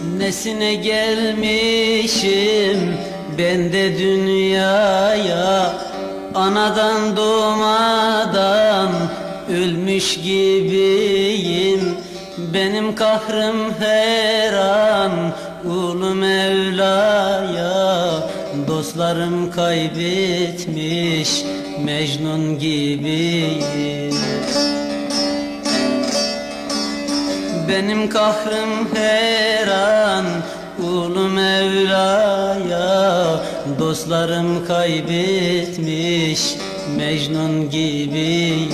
Nesine gelmişim ben de dünyaya? Anadan doğmadan ölmüş gibiyim. Benim kahrım her an ulu Mevla'ya. Dostlarım kaybetmiş Mecnun gibiyim benim kahrım her an Ulu Mevla'ya. Dostlarım kaybetmiş Mecnun gibiyim